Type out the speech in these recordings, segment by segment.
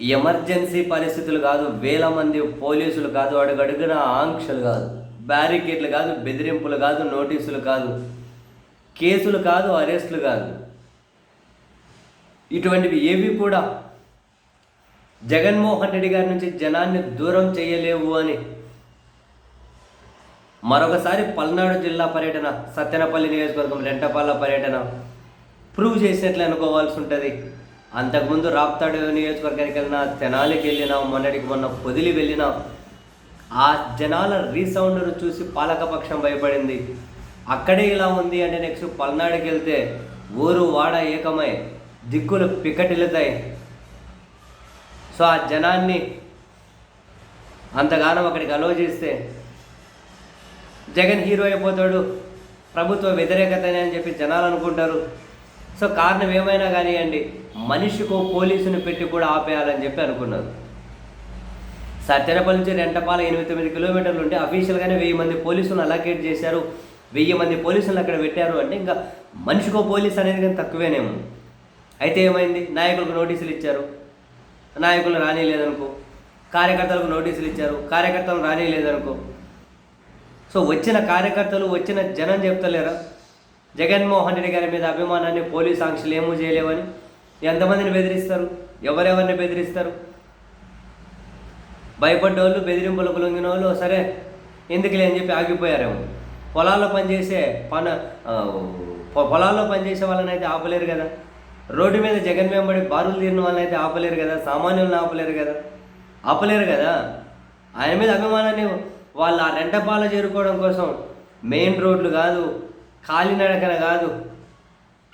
Emergency పరిస్థితులు కాదు వేల మంది పోలీసులు కాదు అడుగడుగున ఆంక్షలు కాదు బ్యారికేడ్లు కాదు బెదిరింపులు కాదు నోటీసులు కాదు కేసులు కాదు అరెస్టులు కాదు. ఇటువంటివి ఏవి కూడా జగన్మోహన్ రెడ్డి గారి నుంచి జనాన్ని దూరం చేయలేవు అని మరొకసారి పల్నాడు జిల్లా పర్యటన సత్తెనపల్లి నియోజకవర్గం రెంటపాల పర్యటన ప్రూవ్ చేసినట్లు అనుకోవాల్సి ఉంటుంది. అంతకుముందు రాప్తాడు నియోజకవర్గానికి వెళ్ళినా తెనాలికి వెళ్ళినా మొన్నటికి మొన్న పొదిలి వెళ్ళినా ఆ జనాల రీసౌండ్ను చూసి పాలకపక్షం భయపడింది. అక్కడే ఇలా ఉంది అంటే నెక్స్ట్ పల్నాడుకి వెళ్తే ఊరు వాడ ఏకమై దిక్కులు పికటిల్లుతాయి. సో ఆ జనాన్ని అంతగానం అక్కడికి అలో చేస్తే జగన్ హీరో అయిపోతాడు ప్రభుత్వ వ్యతిరేకతనే అని చెప్పి జనాలు అనుకుంటారు. సో కారణం ఏమైనా కానివ్వండి మనిషికో పోలీసుని పెట్టి కూడా ఆపేయాలని చెప్పి అనుకున్నారు. సత్యనపల్లి నుంచి రెంటపాల ఎనిమిది తొమ్మిది కిలోమీటర్లు ఉంటే అఫీషియల్గానే వెయ్యి మంది పోలీసులను అలకేట్ చేశారు. వెయ్యి మంది పోలీసులను అక్కడ పెట్టారు అంటే ఇంకా మనిషికో పోలీస్ అనేది కానీ తక్కువేనేమో అయితే ఏమైంది? నాయకులకు నోటీసులు ఇచ్చారు. నాయకులు రానిలేదనుకో. కార్యకర్తలకు నోటీసులు ఇచ్చారు. కార్యకర్తలు రానిలేదనుకో. సో వచ్చిన కార్యకర్తలు వచ్చిన జనం చెప్తలేరా? జగన్మోహన్ రెడ్డి గారి మీద అభిమానాన్ని పోలీస్ ఆంక్షలు ఏమూ చేయలేవని ఎంతమందిని బెదిరిస్తారు? ఎవరెవరిని బెదిరిస్తారు? భయపడ్డోళ్ళు బెదిరింపులకు లొంగిన వాళ్ళు సరే ఎందుకులే అని చెప్పి ఆగిపోయారేమో. పొలాల్లో పనిచేసే పన పొలాల్లో పనిచేసే వాళ్ళని అయితే ఆపలేరు కదా. రోడ్డు మీద జగన్ వెంబడి బారులు తీరిన వాళ్ళని అయితే ఆపలేరు కదా. సామాన్యులను ఆపలేరు కదా. ఆపలేరు కదా. ఆయన మీద అభిమానాన్ని వాళ్ళు ఆ రెంటపాల చేరుకోవడం కోసం మెయిన్ రోడ్లు కాదు కాలినడకన కాదు.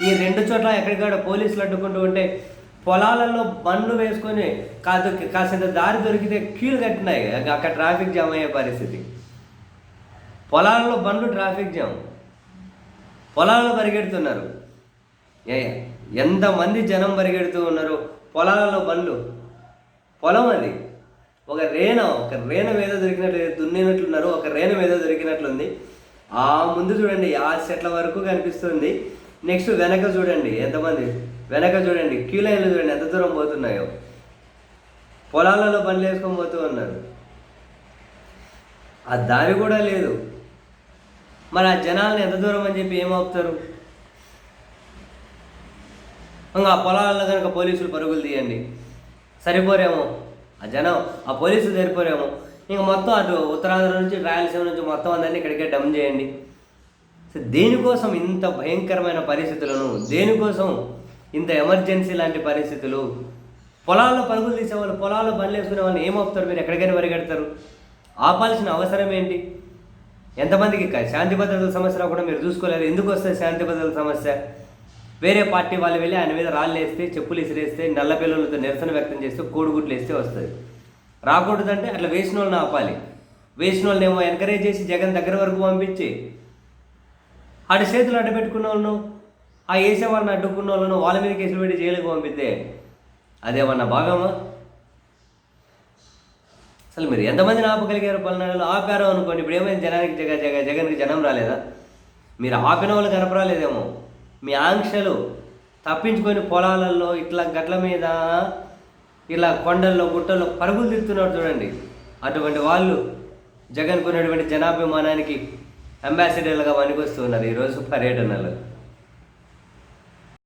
ఈ రెండు చోట్ల ఎక్కడికాడ పోలీసులు అడ్డుకుంటూ ఉంటే పొలాలలో బండ్లు వేసుకొని కాదు కాసేంత దారి దొరికితే కీలు కట్టినాయి. అక్కడ ట్రాఫిక్ జామ్ అయ్యే పరిస్థితి. పొలాలలో బండ్లు ట్రాఫిక్ జామ్. పొలాలలో పరిగెడుతున్నారు. ఏ ఎంతమంది జనం పరిగెడుతూ ఉన్నారు? పొలాలలో బండ్లు పొలం అది. ఒక రేణ ఒక రేణ మీద దొరికినట్లు దున్నినట్లున్నారు ఒక రేణ మీద దొరికినట్లుంది. ఆ ముందు చూడండి ఆ చెట్ల వరకు కనిపిస్తుంది. నెక్స్ట్ వెనక చూడండి ఎంతమంది? వెనక చూడండి క్యూ లైన్లు చూడండి ఎంత దూరం పోతున్నాయో. పొలాలలో పనులు వేసుకొని పోతూ ఉన్నారు. ఆ దారి కూడా లేదు. మరి ఆ జనాలను ఎంత దూరం అని చెప్పి ఏమవుతారు ఇంకా ఆ పొలాలలో కనుక పోలీసులు పరుగులు తీయండి. సరిపోరేమో. ఆ జనం ఆ పోలీసులు సరిపోరేమో. ఇంక మొత్తం అటు ఉత్తరాంధ్ర నుంచి రాయలసీమ నుంచి మొత్తం అందరినీ ఇక్కడికే డమ్ చేయండి. సో దేనికోసం ఇంత భయంకరమైన పరిస్థితులను దేనికోసం ఇంత ఎమర్జెన్సీ లాంటి పరిస్థితులు? పొలాల్లో పరుగులు తీసేవాళ్ళు పొలాల్లో బండ్లు వేసుకునే వాళ్ళు ఏమవుతారు? మీరు ఎక్కడికైనా పరిగెడతారు ఆపాల్సిన అవసరం ఏంటి? ఎంతమందికి శాంతి భద్రతల సమస్య రాకుండా మీరు చూసుకోలేరు. ఎందుకు వస్తుంది శాంతి భద్రతల సమస్య? వేరే పార్టీ వాళ్ళు వెళ్ళి ఆయన మీద రాళ్ళు వేస్తే చెప్పులు ఇసిరేస్తే నల్ల పిల్లలతో నిరసన వ్యక్తం చేస్తే కోడిగుడ్లు వేస్తే వస్తుంది. రాకూడదంటే అట్లా వేసిన వాళ్ళని ఆపాలి. వేసిన వాళ్ళని ఏమో ఎంకరేజ్ చేసి జగన్ దగ్గర వరకు పంపించి ఆడ చేతులు అడ్డు పెట్టుకున్న వాళ్ళను ఆ వేసే వాళ్ళని అడ్డుకున్న వాళ్ళను వాళ్ళ మీద కేసులు పెట్టి జైలుకి పంపితే అదేమన్నా భాగమా? అసలు మీరు ఎంతమందిని ఆపగలిగారు పల్నాడులో? ఆపారు అనుకోండి ఇప్పుడు ఏమైంది? జనానికి జగ జగ జగన్కి జనం రాలేదా? మీరు ఆపిన వాళ్ళు కనపరాలేదేమో. మీ ఆంక్షలు తప్పించుకొని పొలాలలో ఇట్లా గట్ల మీద ఇలా కొండల్లో గుట్టల్లో పరుగులు తిరుగుతున్నారు చూడండి. అటువంటి వాళ్ళు జగన్కున్నటువంటి జనాభిమానానికి అంబాసిడర్లుగా పనికొస్తున్నారు ఈరోజు పర్యటనలు.